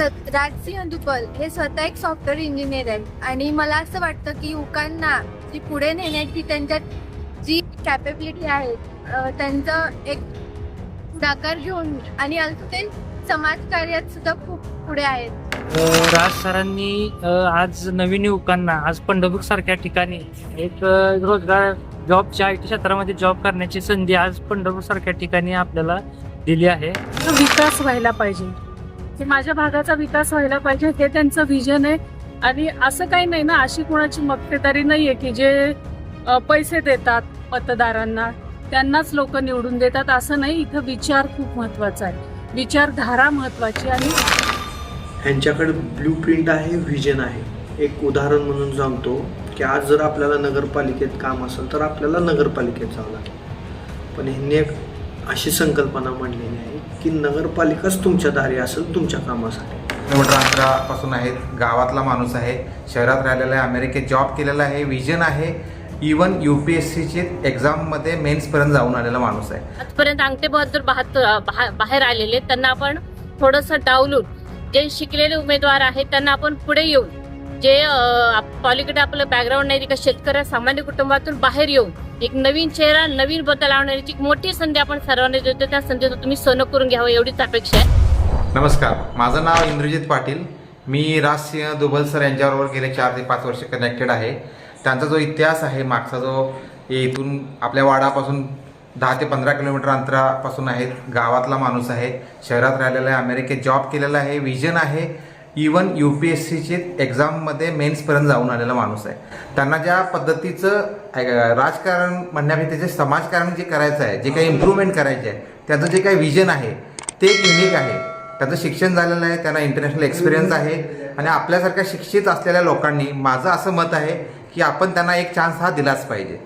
सत राजसिंह दुपल हे स्वतः एक सॉफ्टवेअर इंजिनियर आहेत. आणि मला असं वाटतं की युवकांना जी पुढे नेण्याची त्यांच्यात जी कॅपेबिलिटी आहे त्यांचं एक पुढाकार घेऊन आणि अजून ते समाजकार्यात सुद्धा खूप पुढे आहेत. राज सरांनी आज नवीन युवकांना आज पंढरपूर सारख्या ठिकाणी एक रोजगार जॉबच्या आय टी क्षेत्रामध्ये जॉब करण्याची संधी आज पंढरपूर सारख्या ठिकाणी आपल्याला दिली आहे. तो विकास व्हायला पाहिजे. की माझ्या भागाचा विकास व्हायला पाहिजे हे त्यांचं विजन आहे. आणि असं काही नाही ना अशी कोणाची मक्तेदारी नाही आहे की जे पैसे देतात मतदारांना त्यांनाच लोक निवडून देतात. असं नाही इथं विचार खूप महत्त्वाचा आहे. विचारधारा महत्वाची आणि ह्यांच्याकडे ब्ल्यू प्रिंट आहे व्हिजन आहे. एक उदाहरण म्हणून सांगतो की आज जर आपल्याला नगरपालिकेत काम असेल तर आपल्याला नगरपालिकेत जावं लागेल. पण ह्यांनी एक अशी संकल्पना मांडलेली आहे की नगरपालिकाच तुमच्या दारी असेल तुमच्या कामासाठी. किलोमीटर अंतरापासून आहेत गावातला माणूस आहे शहरात राहिलेला आहे अमेरिकेत जॉब केलेला आहे विजन आहे इवन यू पी एस सीची एक्झाममध्ये मेन्सपर्यंत जाऊन आलेला माणूस आहे. आजपर्यंत अंगठे बहादूर बहात्तर बहा- बाहेर आलेले आहेत, त्यांना आपण थोडंसं डावलून जे शिकलेले उमेदवार आहेत त्यांना आपण पुढे येऊन जे पॉलिकडे आपलं बॅकग्राऊंड नाही का शेतकऱ्या सामान्य कुटुंबातून बाहेर येऊन एक नवीन चेहरा नवीन बदल आणण्याची एक मोठी संधी आपण सर्वांनी देतो त्या संधीचं तुम्ही सोनं करून घ्यावं एवढीच अपेक्षा आहे. नमस्कार. माझं नाव इंद्रजित पाटील. मी राजसिंह दुबल सर यांच्याबरोबर गेले चार ते पाच वर्ष कनेक्टेड आहे. त्यांचा जो इतिहास आहे मागचा जो इथून आपल्या वाडापासून दहा ते पंधरा किलोमीटर अंतरापासून आहेत गावातला माणूस आहे शहरात राहिलेला आहे अमेरिकेत जॉब केलेला आहे विजन आहे. इवन यू पी एस सीची एक्झाममध्ये मेन्सपर्यंत जाऊन आलेला माणूस आहे. त्यांना ज्या पद्धतीचं राजकारण म्हणण्यापेक्षा जे समाजकारण जे करायचं आहे जे काही इम्प्रूव्हमेंट करायचे आहे त्याचं जे काही विजन आहे ते एक युनिक आहे. त्याचं शिक्षण झालेलं आहे त्यांना इंटरनॅशनल एक्सपिरियन्स आहे आणि आपल्यासारख्या शिक्षित असलेल्या लोकांनी माझं असं मत आहे की आपण त्यांना एक चान्स हा दिलाच पाहिजे.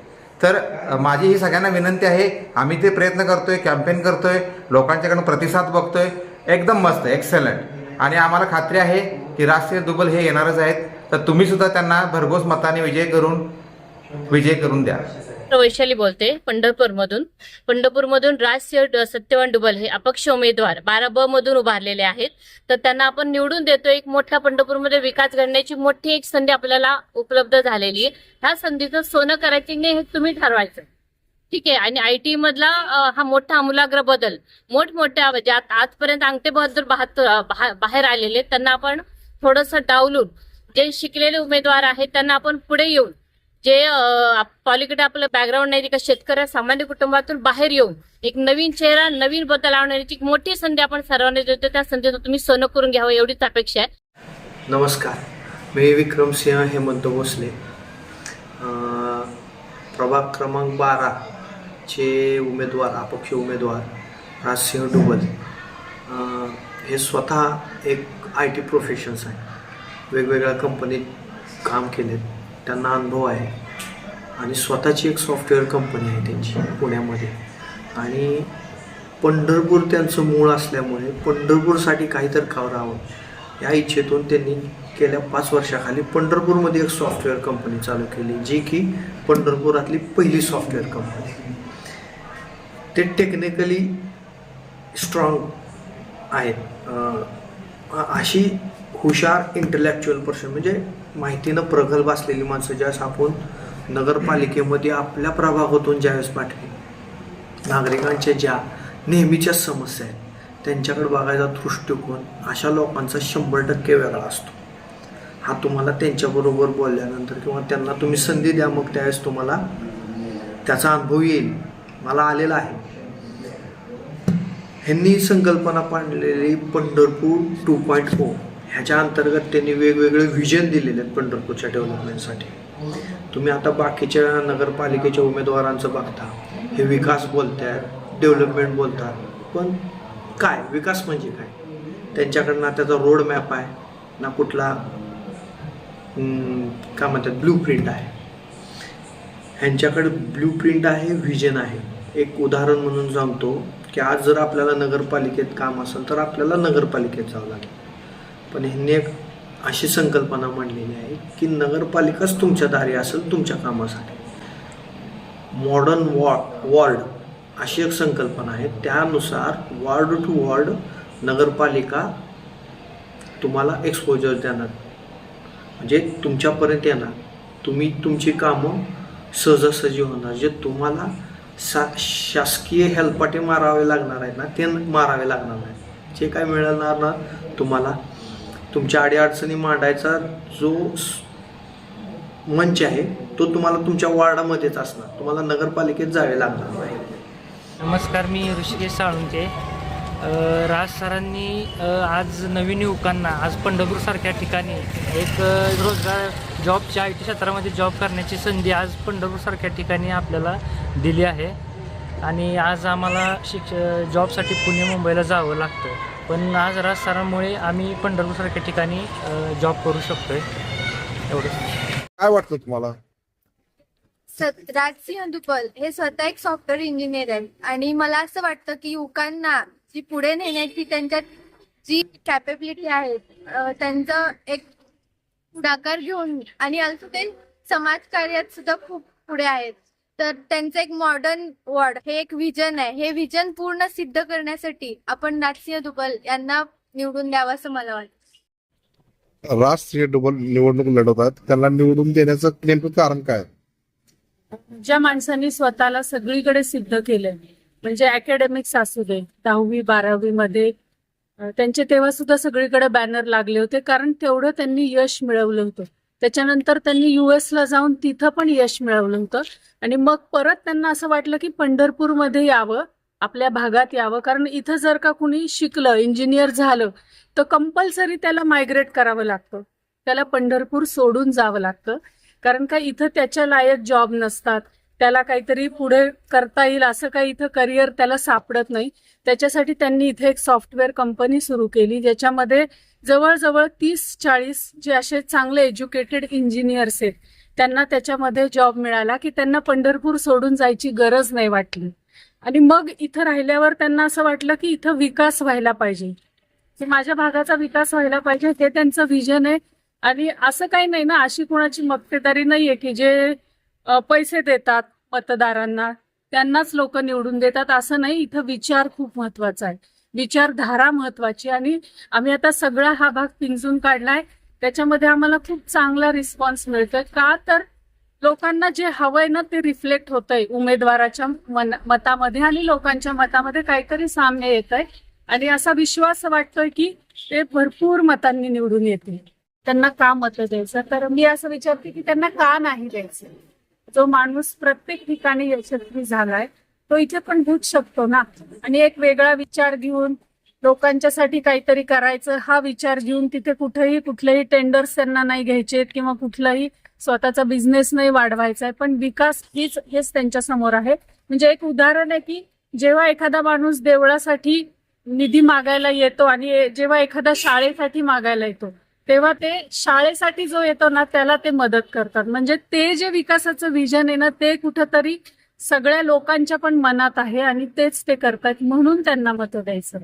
तर माझी ही सगळ्यांना विनंती आहे आम्ही ते प्रयत्न करतोय कॅम्पेन करतोय लोकांच्याकडून प्रतिसाद बघतोय. एकदम मस्त एक्सेलंट आणि आम्हाला खात्री आहे की राष्ट्रीय दुबल हे येणारच आहेत. तर तुम्ही सुद्धा त्यांना भरघोस मताने विजय करून विजय करून द्या. वैशाली बोलते पंढरपूर मधून पंढरपूर मधून राजसिंह सत्यवान डुबल हे अपक्ष उमेदवार बारा ब मधून उभारलेले आहेत. तर त्यांना आपण निवडून देतो एक मोठ्या पंढरपूरमध्ये विकास घडण्याची मोठी एक संधी आपल्याला उपलब्ध झालेली आहे. ह्या संधीचं सोनं करायची नाही हे तुम्ही ठरवायचं. ठीक आहे. आणि आय टी मधला हा मोठा आमूलाग्र बदल. मोठमोठ्या म्हणजे आजपर्यंत अंगठे बहादूर बाहेर आलेले आहेत, त्यांना आपण थोडंसं डावलून जे शिकलेले उमेदवार आहेत त्यांना आपण पुढे येऊन जे पॉलिकडे आपलं बॅकग्राऊंड नाही का शेतकऱ्या सामान्य कुटुंबातून बाहेर येऊन एक नवीन चेहरा नवीन बदल आणण्याची एक मोठी संधी आपण सर्वांनी देतो. त्या संधीचं तुम्ही सोनं करून घ्यावं हो, एवढीच अपेक्षा आहे. नमस्कार. मी विक्रमसिंह हेमंत भोसले. प्रभाग क्रमांक चे उमेदवार अपक्ष उमेदवार राजसिंह डुबल हे स्वतः एक आय टी प्रोफेशन्स आहे वेगवेगळ्या कंपनीत काम केले त्यांना अनुभव आहे. आणि स्वतःची एक सॉफ्टवेअर कंपनी आहे त्यांची पुण्यामध्ये. आणि पंढरपूर त्यांचं मूळ असल्यामुळे पंढरपूरसाठी काहीतरी करावं या इच्छेतून त्यांनी गेल्या पाच वर्षाखाली पंढरपूरमध्ये एक सॉफ्टवेअर कंपनी चालू केली जी की पंढरपुरातली पहिली सॉफ्टवेअर कंपनी ते टेक्निकली स्ट्रॉंग आहेत. अशी हुशार इंटलेक्च्युअल पर्सन म्हणजे माहितीनं प्रगल्भ असलेली माणसं ज्यावेळेस आपण नगरपालिकेमध्ये आपल्या प्रभागातून ज्यावेळेस पाठवी नागरिकांच्या ज्या नेहमीच्या समस्या आहेत त्यांच्याकडे बघायचा दृष्टिकोन अशा लोकांचा शंभर टक्के वेगळा असतो. हा तुम्हाला त्यांच्याबरोबर बोलल्यानंतर किंवा त्यांना तुम्ही संधी द्या मग त्यावेळेस तुम्हाला त्याचा अनुभव येईल. मला आलेला आहे. ह्यांनी संकल्पना पाडलेली पंढरपूर टू पॉईंट फोर ह्याच्या अंतर्गत त्यांनी वेगवेगळे व्हिजन दिलेले आहेत पंढरपूरच्या डेव्हलपमेंटसाठी तुम्ही आता बाकीच्या नगरपालिकेच्या उमेदवारांचं बघता. हे विकास बोलतात डेव्हलपमेंट बोलतात. पण काय? विकास म्हणजे काय? त्यांच्याकडं ना त्याचा रोड मॅप आहे ना कुठला काय म्हणतात ब्लू प्रिंट आहे. ह्यांच्याकडे ब्लू प्रिंट आहे व्हिजन आहे. एक उदाहरण म्हणून सांगतो की आज जर आपल्याला नगरपालिकेत काम असेल तर आपल्याला नगरपालिकेत जावं लागेल. पण ह्यांनी एक अशी संकल्पना मांडलेली आहे की नगरपालिकाच तुमच्या दारी असेल तुमच्या कामासाठी. मॉडर्न वॉ वॉर्ड अशी एक संकल्पना आहे. त्यानुसार वॉर्ड टू वॉर्ड नगरपालिका तुम्हाला एक्सपोजर देणार. म्हणजे तुमच्यापर्यंत येणार. तुम्ही तुमची कामं सहजासहजी होणार. जे तुम्हाला सा शासकीय हेल्पाटे मारावे लागणार आहेत ना ते मारावे लागणार नाही जे काय मिळणार ना तुम्हाला तुमच्या अडीअडचणी मांडायचा जो मंच आहे तो तुम्हाला तुमच्या वार्डामध्येच असणार. तुम्हाला नगरपालिकेत जावे लागणार नाही. नमस्कार मी ऋषिकेश साळुंके. राज सरांनी आज नवीन युवकांना आज पंढरपूरसारख्या ठिकाणी एक रोजगार जॉबच्या आय टी क्षेत्रामध्ये जॉब करण्याची संधी आज पंढरपूरसारख्या ठिकाणी आपल्याला दिली आहे. आणि आज आम्हाला शिक्ष जॉबसाठी पुणे मुंबईला जावं लागतं. पण आज राज सरांमुळे आम्ही पंढरपूरसारख्या ठिकाणी जॉब करू शकतो आहे एवढंच. काय वाटतं तुम्हाला? राजसिंह दुपल हे स्वतः एक सॉफ्टवेअर इंजिनियर आहेत. आणि मला असं वाटतं की युवकांना जी पुढे नेण्याची त्यांच्यात जी कॅपेबिलिटी आहे त्यांचं एक पुढाकार घेऊन आणि also ते समाजकार्यात सुद्धा खूप पुढे आहेत. तर त्यांचं एक मॉडर्न वर्ड हे एक विजन आहे. हे विजन पूर्ण सिद्ध करण्यासाठी आपण राजसिंह दुबल यांना निवडून द्यावं असं मला वाटतं. राष्ट्रीय डबल निवडणूक लढवतात त्यांना निवडून देण्याचं नेमकं कारण काय? ज्या माणसांनी स्वतःला सगळीकडे सिद्ध केलंय म्हणजे अकॅडमिक्स असू दे दहावी बारावी मध्ये त्यांचे तेव्हा सुद्धा सगळीकडे बॅनर लागले होते. कारण तेवढं त्यांनी यश मिळवलं होतं. त्याच्यानंतर त्यांनी युएसला ला जाऊन तिथं पण यश मिळवलं होतं. आणि मग परत त्यांना असं वाटलं की पंढरपूरमध्ये यावं आपल्या भागात यावं. कारण इथं जर का कुणी शिकलं इंजिनियर झालं तर कंपल्सरी त्याला मायग्रेट करावं लागतं. त्याला पंढरपूर सोडून जावं लागतं. कारण का इथं त्याच्या लायक जॉब नसतात. त्याला काहीतरी पुढे करता येईल असं काही इथं करिअर त्याला सापडत नाही. त्याच्यासाठी त्यांनी इथे एक सॉफ्टवेअर कंपनी सुरू केली ज्याच्यामध्ये जवळजवळ तीस चाळीस जे असे चांगले एज्युकेटेड इंजिनियर्स आहेत त्यांना त्याच्यामध्ये जॉब मिळाला की त्यांना पंढरपूर सोडून जायची गरज नाही वाटली. आणि मग इथं राहिल्यावर त्यांना असं वाटलं की इथं विकास व्हायला पाहिजे. माझ्या भागाचा विकास व्हायला पाहिजे हे त्यांचं विजन आहे. आणि असं काही नाही ना अशी कोणाची मक्तेदारी नाहीये की जे पैसे देतात मतदारांना. त्यांनाच लोक निवडून देतात. असं नाही इथं विचार खूप महत्त्वाचा आहे. विचारधारा महत्वाची आणि आम्ही आता सगळा हा भाग पिंजून काढलाय. त्याच्यामध्ये आम्हाला खूप चांगला रिस्पॉन्स मिळतोय. का तर लोकांना जे हवंय ना ते रिफ्लेक्ट होतंय उमेदवाराच्या मतामध्ये आणि लोकांच्या मतामध्ये काहीतरी साम्य येत आहे आणि असा विश्वास वाटतोय की ते भरपूर मतांनी निवडून येतील. त्यांना का मतं द्यायचं? तर मी असं विचारते की त्यांना का नाही द्यायचं? जो माणूस प्रत्येक ठिकाणी यशस्वी झालाय तो इथे पण घेऊच शकतो ना? आणि एक वेगळा विचार घेऊन लोकांच्यासाठी काहीतरी करायचं हा विचार घेऊन तिथे कुठेही कुठलेही टेंडर्स त्यांना नाही घ्यायचे किंवा कुठलाही स्वतःचा बिझनेस नाही वाढवायचा आहे पण विकास हीच हेच त्यांच्यासमोर आहे. म्हणजे एक उदाहरण आहे की जेव्हा एखादा माणूस देवळासाठी निधी मागायला येतो आणि जेव्हा एखादा शाळेसाठी मागायला येतो तेव्हा ते शाळेसाठी जो येतो ना त्याला ते मदत करतात. म्हणजे ते जे विकासाचं विजन आहे ना ते कुठंतरी सगळ्या लोकांच्या पण मनात आहे आणि तेच ते करतात. म्हणून त्यांना मतं द्यायचं.